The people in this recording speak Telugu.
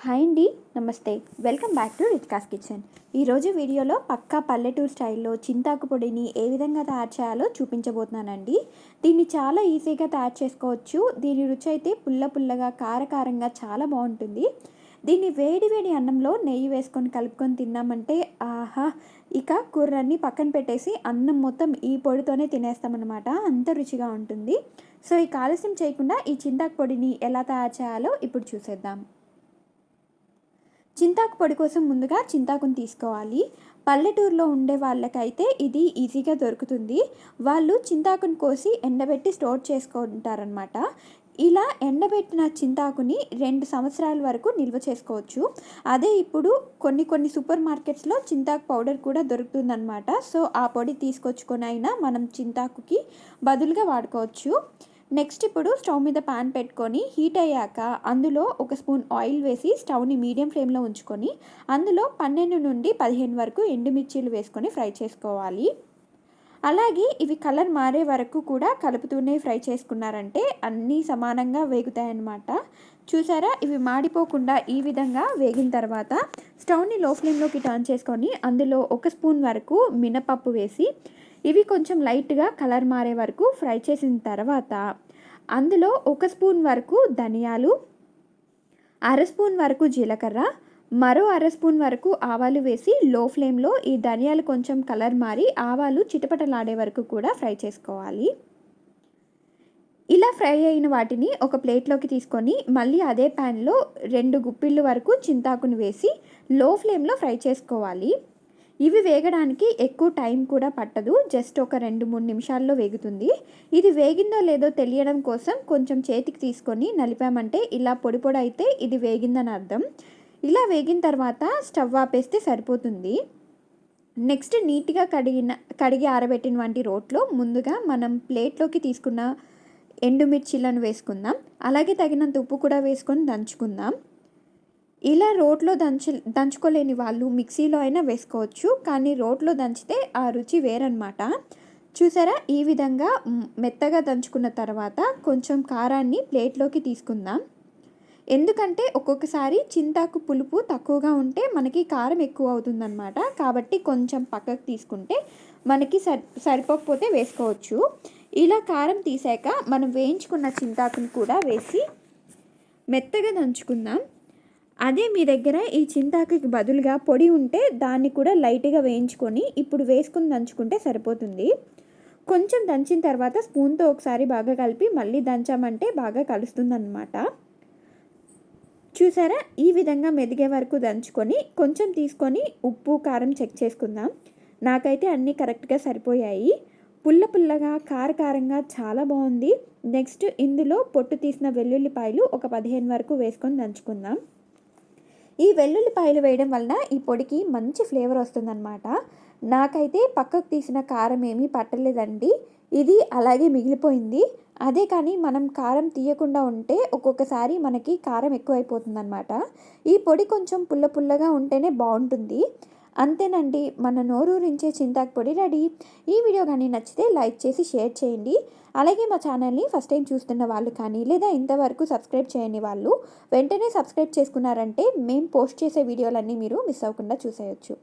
హాయ్ అండి నమస్తే. Welcome back to రిత్కాస్ kitchen. ఈరోజు వీడియోలో పక్కా పల్లెటూరు స్టైల్లో చింతాకు పొడిని ఏ విధంగా తయారు చేయాలో చూపించబోతున్నానండి. దీన్ని చాలా ఈజీగా తయారు చేసుకోవచ్చు. దీని రుచి అయితే పుల్ల పుల్లగా కారకారంగా చాలా బాగుంటుంది. దీన్ని వేడి వేడి అన్నంలో నెయ్యి వేసుకొని కలుపుకొని తిన్నామంటే ఆహా! ఇక కూరలన్నీ పక్కన పెట్టేసి అన్నం మొత్తం ఈ పొడితోనే తినేస్తామన్నమాట. అంత రుచిగా ఉంటుంది. సో ఈ ఆలస్యం చేయకుండా ఈ చింతాకు పొడిని ఎలా తయారు చేయాలో ఇప్పుడు చూసేద్దాం. చింతాకు పొడి కోసం ముందుగా చింతాకుని తీసుకోవాలి. పల్లెటూరులో ఉండే వాళ్ళకైతే ఇది ఈజీగా దొరుకుతుంది. వాళ్ళు చింతాకుని కోసి ఎండబెట్టి స్టోర్ చేసుకుంటారనమాట ఇలా ఎండబెట్టిన చింతాకుని రెండు సంవత్సరాల వరకు నిల్వ చేసుకోవచ్చు. అదే ఇప్పుడు కొన్ని కొన్ని సూపర్ మార్కెట్స్లో చింతాకు పౌడర్ కూడా దొరుకుతుందన్నమాట. సో ఆ పొడి తీసుకొచ్చుకొని అయినా మనం చింతాకుకి బదులుగా వాడుకోవచ్చు. నెక్స్ట్ ఇప్పుడు స్టవ్ మీద పాన్ పెట్టుకొని హీట్ అయ్యాక అందులో ఒక స్పూన్ ఆయిల్ వేసి స్టవ్ని మీడియం ఫ్లేమ్లో ఉంచుకొని అందులో పన్నెండు నుండి పదిహేను వరకు ఎండుమిర్చీలు వేసుకొని ఫ్రై చేసుకోవాలి. అలాగే ఇవి కలర్ మారే వరకు కూడా కలుపుతూనే ఫ్రై చేసుకున్నారంటే అన్నీ సమానంగా వేగుతాయన్నమాట. చూసారా? ఇవి మాడిపోకుండా ఈ విధంగా వేగిన తర్వాత స్టవ్ని లో ఫ్లేమ్లోకి టర్న్ చేసుకొని అందులో ఒక స్పూన్ వరకు మినపప్పు వేసి ఇవి కొంచెం లైట్గా కలర్ మారే వరకు ఫ్రై చేసిన తర్వాత అందులో ఒక స్పూన్ వరకు ధనియాలు అర స్పూన్ వరకు జీలకర్ర మరో అర స్పూన్ వరకు ఆవాలు వేసి లో ఫ్లేమ్లో ఈ ధనియాలు కొంచెం కలర్ మారి ఆవాలు చిటపటలాడే వరకు కూడా ఫ్రై చేసుకోవాలి. ఇలా ఫ్రై అయిన వాటిని ఒక ప్లేట్లోకి తీసుకొని మళ్ళీ అదే ప్యాన్లో రెండు గుప్పిళ్ళు వరకు చింతాకును వేసి లో ఫ్లేమ్లో ఫ్రై చేసుకోవాలి. ఇవి వేగడానికి ఎక్కువ టైం కూడా పట్టదు జస్ట్ ఒక రెండు మూడు నిమిషాల్లో వేగుతుంది. ఇది వేగిందో లేదో తెలియడం కోసం కొంచెం చేతికి తీసుకొని నలిపామంటే ఇలా పొడి పొడి అయితే ఇది వేగిందని అర్థం. ఇలా వేగిన తర్వాత స్టవ్ ఆపేస్తే సరిపోతుంది. నెక్స్ట్ నీట్గా కడిగిన కడిగి ఆరబెట్టిన వంటి రోట్లో ముందుగా మనం ప్లేట్లోకి తీసుకున్న ఎండుమిర్చిలను వేసుకుందాం. అలాగే తగినంత ఉప్పు కూడా వేసుకొని దంచుకుందాం. ఇలా రోట్లో దంచు దంచుకోలేని వాళ్ళు మిక్సీలో అయినా వేసుకోవచ్చు కానీ రోట్లో దంచితే ఆ రుచి వేరనమాట చూసారా? ఈ విధంగా మెత్తగా దంచుకున్న తర్వాత కొంచెం కారాన్ని ప్లేట్లోకి తీసుకుందాం. ఎందుకంటే ఒక్కొక్కసారి చింతాకు పులుపు తక్కువగా ఉంటే మనకి కారం ఎక్కువ అవుతుందన్నమాట. కాబట్టి కొంచెం పక్కకు తీసుకుంటే మనకి సరి సరిపోకపోతే వేసుకోవచ్చు. ఇలా కారం తీసాక మనం వేయించుకున్న చింతాకుని కూడా వేసి మెత్తగా దంచుకుందాం. అదే మీ దగ్గర ఈ చింతాకుకి బదులుగా పొడి ఉంటే దాన్ని కూడా లైట్గా వేయించుకొని ఇప్పుడు వేసుకుని దంచుకుంటే సరిపోతుంది. కొంచెం దంచిన తర్వాత స్పూన్తో ఒకసారి బాగా కలిపి మళ్ళీ దంచామంటే బాగా కలుస్తుందన్నమాట. చూసారా? ఈ విధంగా మెదిగే వరకు దంచుకొని కొంచెం తీసుకొని ఉప్పు కారం చెక్ చేసుకుందాం. నాకైతే అన్నీ కరెక్ట్గా సరిపోయాయి. పుల్ల పుల్లగా కారకారంగా చాలా బాగుంది. నెక్స్ట్ ఇందులో పొట్టు తీసిన వెల్లుల్లిపాయలు ఒక పదిహేను వరకు వేసుకొని దంచుకుందాం. ఈ వెల్లుల్లిపాయలు వేయడం వలన ఈ పొడికి మంచి ఫ్లేవర్ వస్తుందన్నమాట. నాకైతే పక్కకు తీసిన కారం ఏమీ పట్టలేదండి. ఇది అలాగే మిగిలిపోయింది. అదే కానీ మనం కారం తీయకుండా ఉంటే ఒక్కొక్కసారి మనకి కారం ఎక్కువైపోతుందన్నమాట. ఈ పొడి కొంచెం పుల్ల పుల్లగా ఉంటేనే బాగుంటుంది. అంతేనండి. మన నోరూరించే చింతాకు పొడి రెడీ. ఈ వీడియో కానీ నచ్చితే లైక్ చేసి షేర్ చేయండి. అలాగే మా ఛానల్ని ఫస్ట్ టైం చూస్తున్న వాళ్ళు కానీ లేదా ఇంతవరకు సబ్స్క్రైబ్ చేయని వాళ్ళు వెంటనే సబ్స్క్రైబ్ చేసుకున్నారంటే మేము పోస్ట్ చేసే వీడియోలన్నీ మీరు మిస్ అవ్వకుండా చూసేయచ్చు.